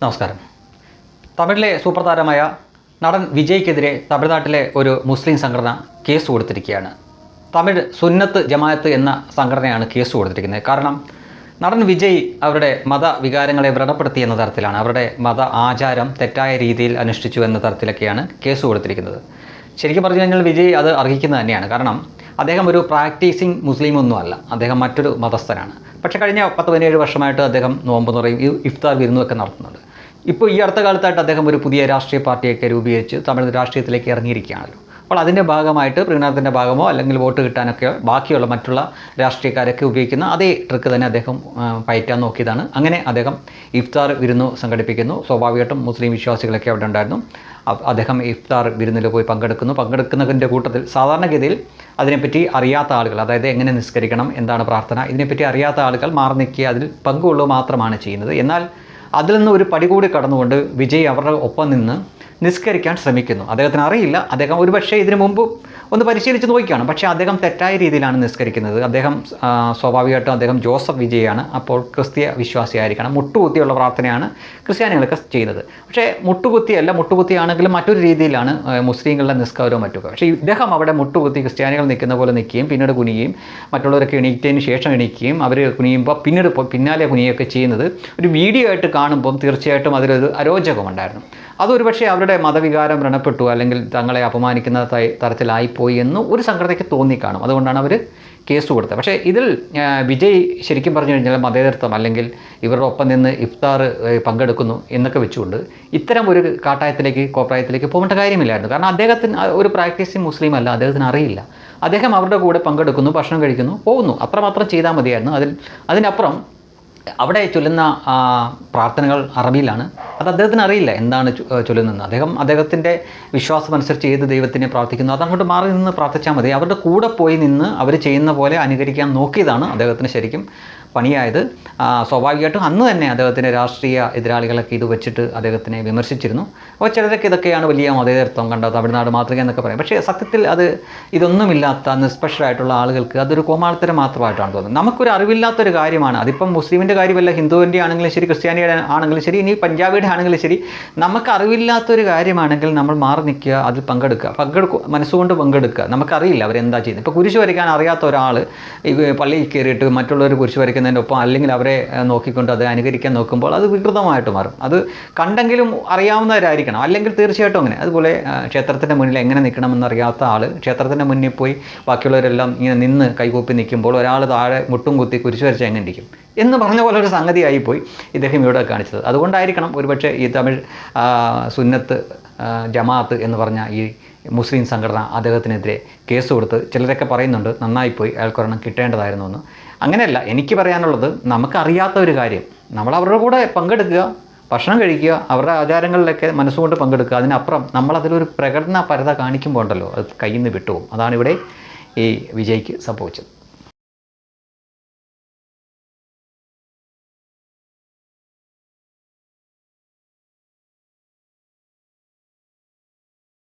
നമസ്കാരം. തമിഴിലെ സൂപ്പർ താരമായ നടൻ വിജയ്ക്കെതിരെ തമിഴ്നാട്ടിലെ ഒരു മുസ്ലിം സംഘടന കേസ് കൊടുത്തിരിക്കുകയാണ്. തമിഴ് സുന്നത്ത് ജമായത്ത് എന്ന സംഘടനയാണ് കേസ് കൊടുത്തിരിക്കുന്നത്. കാരണം നടൻ വിജയ് അവരുടെ മത വികാരങ്ങളെ വ്രണപ്പെടുത്തി എന്ന തരത്തിലാണ്. അവരുടെ മത ആചാരം തെറ്റായ രീതിയിൽ അനുഷ്ഠിച്ചു എന്ന തരത്തിലൊക്കെയാണ് കേസ് കൊടുത്തിരിക്കുന്നത്. ശരിക്കും പറഞ്ഞു കഴിഞ്ഞാൽ വിജയ് അത് അർഹിക്കുന്നത് തന്നെയാണ്. കാരണം അദ്ദേഹം ഒരു പ്രാക്ടീസിങ് മുസ്ലിം ഒന്നുമല്ല അദ്ദേഹം മറ്റൊരു മതസ്ഥനാണ്. പക്ഷേ കഴിഞ്ഞ പത്ത് പതിനേഴ് വർഷമായിട്ട് അദ്ദേഹം നോമ്പ് നിറയും ഇഫ്താർ വിരുന്നൊക്കെ നടത്തുന്നുണ്ട്. ഇപ്പോൾ ഈ അടുത്ത കാലത്തായിട്ട് അദ്ദേഹം ഒരു പുതിയ രാഷ്ട്രീയ പാർട്ടിയൊക്കെ രൂപീകരിച്ച് തമിഴ് രാഷ്ട്രീയത്തിലേക്ക് ഇറങ്ങിയിരിക്കുകയാണല്ലോ. അപ്പോൾ അതിന്റെ ഭാഗമായിട്ട് പ്രീണാഥിന്റെ ഭാഗമോ അല്ലെങ്കിൽ വോട്ട് കിട്ടാനൊക്കെ ബാക്കിയുള്ള മറ്റുള്ള രാഷ്ട്രീയക്കാരൊക്കെ ഉപയോഗിക്കുന്ന അതേ ട്രിക്ക് തന്നെ അദ്ദേഹം പയറ്റാൻ നോക്കിയതാണ്. അങ്ങനെ അദ്ദേഹം ഇഫ്താർ വിരുന്ന് സംഘടിപ്പിക്കുന്നു. സ്വാഭാവികമായിട്ടും മുസ്ലിം വിശ്വാസികളൊക്കെ അവിടെ ഉണ്ടായിരുന്നു. അദ്ദേഹം ഇഫ്താർ വിരുന്നിൽ പോയി പങ്കെടുക്കുന്നു. പങ്കെടുക്കുന്നതിന്റെ കൂട്ടത്തിൽ സാധാരണഗതിയിൽ അതിനെപ്പറ്റി അറിയാത്ത ആളുകൾ അതായത് എങ്ങനെ നിസ്കരിക്കണം എന്താണ് പ്രാർത്ഥന ഇതിനെപ്പറ്റി അറിയാത്ത ആളുകൾ മാറി നിൽക്കുക അതിൽ പങ്കുകൊള്ളുക മാത്രമാണ് ചെയ്യുന്നത്. എന്നാൽ അതിൽ നിന്ന് ഒരു പടി കൂടി കടന്നുകൊണ്ട് വിജയ് അവരുടെ ഒപ്പം നിന്ന് നിസ്കരിക്കാൻ ശ്രമിക്കുന്നു. അദ്ദേഹത്തിന് അറിയില്ല. അദ്ദേഹം ഒരുപക്ഷേ ഇതിനു മുമ്പ് ഒന്ന് പരിശീലിച്ച് നോക്കിയാണ് പക്ഷേ അദ്ദേഹം തെറ്റായ രീതിയിലാണ് നിസ്കരിക്കുന്നത്. അദ്ദേഹം സ്വാഭാവികമായിട്ടും അദ്ദേഹം ജോസഫ് വിജയാണ്. അപ്പോൾ ക്രിസ്തീയ വിശ്വാസിയായിരിക്കണം. മുട്ടുകുത്തിയുള്ള പ്രാർത്ഥനയാണ് ക്രിസ്ത്യാനികളൊക്കെ ചെയ്യുന്നത്. പക്ഷേ മുട്ടുകുത്തിയല്ല മുട്ടുകുത്തിയാണെങ്കിലും മറ്റൊരു രീതിയിലാണ് മുസ്ലിങ്ങളുടെ നിസ്കാരവും മറ്റൊക്കെ പക്ഷേ ഇദ്ദേഹം അവിടെ മുട്ടുകുത്തി ക്രിസ്ത്യാനികൾ നിൽക്കുന്ന പോലെ നിൽക്കുകയും പിന്നീട് കുനിയുകയും മറ്റുള്ളവരൊക്കെ എണീറ്റതിന് ശേഷം എണീക്കുകയും അവർ കുനിയുമ്പോൾ പിന്നീട് പിന്നാലെ കുനിയുകയൊക്കെ ചെയ്യുന്നത് ഒരു വീഡിയോ ആയിട്ട് കാണുമ്പം തീർച്ചയായിട്ടും അതിലൊരു അരോചകമുണ്ടായിരുന്നു. അതൊരു പക്ഷേ അവരുടെ മതവികാരം വ്രണപ്പെട്ടു അല്ലെങ്കിൽ തങ്ങളെ അപമാനിക്കുന്ന തരത്തിലായിപ്പോയി എന്ന് ഒരു സംഘടനയ്ക്ക് തോന്നിക്കാണും. അതുകൊണ്ടാണ് അവർ കേസ് കൊടുത്തത്. പക്ഷേ ഇതിൽ വിജയ് ശരിക്കും പറഞ്ഞു കഴിഞ്ഞാൽ മതേതരത്വം അല്ലെങ്കിൽ ഇവരുടെ ഒപ്പം നിന്ന് ഇഫ്താർ പങ്കെടുക്കുന്നു എന്നൊക്കെ വെച്ചുകൊണ്ട് ഇത്തരം ഒരു കാട്ടായത്തിലേക്ക് കോപ്രായത്തിലേക്ക് പോകേണ്ട കാര്യമില്ലായിരുന്നു. കാരണം അദ്ദേഹത്തിന് ഒരു പ്രാക്ടീസിങ് മുസ്ലിം അല്ല അദ്ദേഹത്തിന് അറിയില്ല. അദ്ദേഹം അവരുടെ കൂടെ പങ്കെടുക്കുന്നു ഭക്ഷണം കഴിക്കുന്നു പോകുന്നു. അത്രമാത്രം ചെയ്താൽ മതിയായിരുന്നു. അതിൽ അതിനപ്പുറം അവിടെ ചൊല്ലുന്ന പ്രാർത്ഥനകൾ അറബിയിലാണ്. അത് അദ്ദേഹത്തിന് അറിയില്ല എന്താണ് ചൊല്ലുന്നത് അദ്ദേഹം അദ്ദേഹത്തിന്റെ വിശ്വാസം അനുസരിച്ച് ഏത് ദൈവത്തിനെ പ്രാർത്ഥിക്കുന്നു അത് അങ്ങോട്ട് മാറി നിന്ന് പ്രാർത്ഥിച്ചാൽ മതി. അവരുടെ കൂടെ പോയി നിന്ന് അവർ ചെയ്യുന്ന പോലെ അനുകരിക്കാൻ നോക്കിയതാണ് അദ്ദേഹത്തിന് ശരിക്കും പണിയായത്. സ്വാഭാവികമായിട്ടും അന്ന് തന്നെ അദ്ദേഹത്തിന്റെ രാഷ്ട്രീയ എതിരാളികളൊക്കെ ഇത് വെച്ചിട്ട് അദ്ദേഹത്തിനെ വിമർശിച്ചിരുന്നു. അപ്പോൾ ചിലരൊക്കെ ഇതൊക്കെയാണ് വലിയ മതേതരത്വം കണ്ട തമിഴ്നാട് മാതൃക എന്നൊക്കെ പറയും. പക്ഷേ സത്യത്തിൽ അത് ഇതൊന്നുമില്ലാത്ത നിഷ്പക്ഷരായിട്ടുള്ള ആളുകൾക്ക് അതൊരു കോമാളിത്തരം മാത്രമായിട്ടാണ് തോന്നുന്നത്. നമുക്കൊരു അറിവില്ലാത്തൊരു കാര്യമാണ്. അതിപ്പം മുസ്ലിമിന്റെ കാര്യമല്ല ഹിന്ദുവിന്റെ ആണെങ്കിലും ശരി ക്രിസ്ത്യാനിയുടെ ആണെങ്കിലും ശരി ഇനി പഞ്ചാബിയുടെ ആണെങ്കിലും ശരി നമുക്ക് അറിവില്ലാത്തൊരു കാര്യമാണെങ്കിൽ നമ്മൾ മാറി നിൽക്കുക അതിൽ പങ്കെടുക്കുക പങ്കെടുക്കുക മനസ്സുകൊണ്ട് പങ്കെടുക്കുക. നമുക്കറിയില്ല അവരെന്താ ചെയ്യുന്നത്. ഇപ്പോൾ കുരിശ് വരയ്ക്കാൻ അറിയാത്ത ഒരാൾ ഈ പള്ളിയിൽ കയറിയിട്ട് മറ്റുള്ളവർ കുരിശ് വരയ്ക്കുന്നതിന്റെ ഒപ്പം അല്ലെങ്കിൽ അവരെ നോക്കിക്കൊണ്ട് അത് അനുകരിക്കാൻ നോക്കുമ്പോൾ അത് വികൃതമായിട്ട് മാറും. അത് കണ്ടെങ്കിലും അറിയാവുന്നവരായിരിക്കണം. അല്ലെങ്കിൽ തീർച്ചയായിട്ടും അങ്ങനെ. അതുപോലെ ക്ഷേത്രത്തിന്റെ മുന്നിൽ എങ്ങനെ നിൽക്കണമെന്ന് അറിയാത്ത ആൾ ക്ഷേത്രത്തിന്റെ മുന്നിൽ പോയി ബാക്കിയുള്ളവരെല്ലാം ഇങ്ങനെ നിന്ന് കൈകൂപ്പി നിൽക്കുമ്പോൾ ഒരാൾ താഴെ മുട്ടും കുത്തി കുരിശു വരച്ച് എങ്ങനെ ഇരിക്കും എന്ന് പറഞ്ഞ പോലെ ഒരു സംഗതിയായിപ്പോയി ഇദ്ദേഹം ഇവിടെ കാണിച്ചത്. അതുകൊണ്ടായിരിക്കണം ഒരുപക്ഷെ ഈ തമിഴ് സുന്നത്ത് ജമാഅത്ത് എന്ന് പറഞ്ഞ ഈ മുസ്ലിം സംഘടന അദ്ദേഹത്തിനെതിരെ കേസ് കൊടുത്ത് ചിലരൊക്കെ പറയുന്നുണ്ട് നന്നായിപ്പോയി അയാൾക്കൊരെണ്ണം കിട്ടേണ്ടതായിരുന്നു എന്ന്. അങ്ങനെയല്ല എനിക്ക് പറയാനുള്ളത് നമുക്കറിയാത്ത ഒരു കാര്യം. നമ്മൾ അവരുടെ കൂടെ പങ്കെടുക്കുക ഭക്ഷണം കഴിക്കുക അവരുടെ ആചാരങ്ങളിലൊക്കെ മനസ്സുകൊണ്ട് പങ്കെടുക്കുക. അതിനപ്പുറം നമ്മളതിലൊരു പ്രകടന പരത കാണിക്കുമ്പോൾ ഉണ്ടല്ലോ അത് കയ്യിൽ നിന്ന് വിട്ടുപോകും. അതാണ് ഇവിടെ ഈ വിജയ്ക്ക് സംഭവിച്ചത്.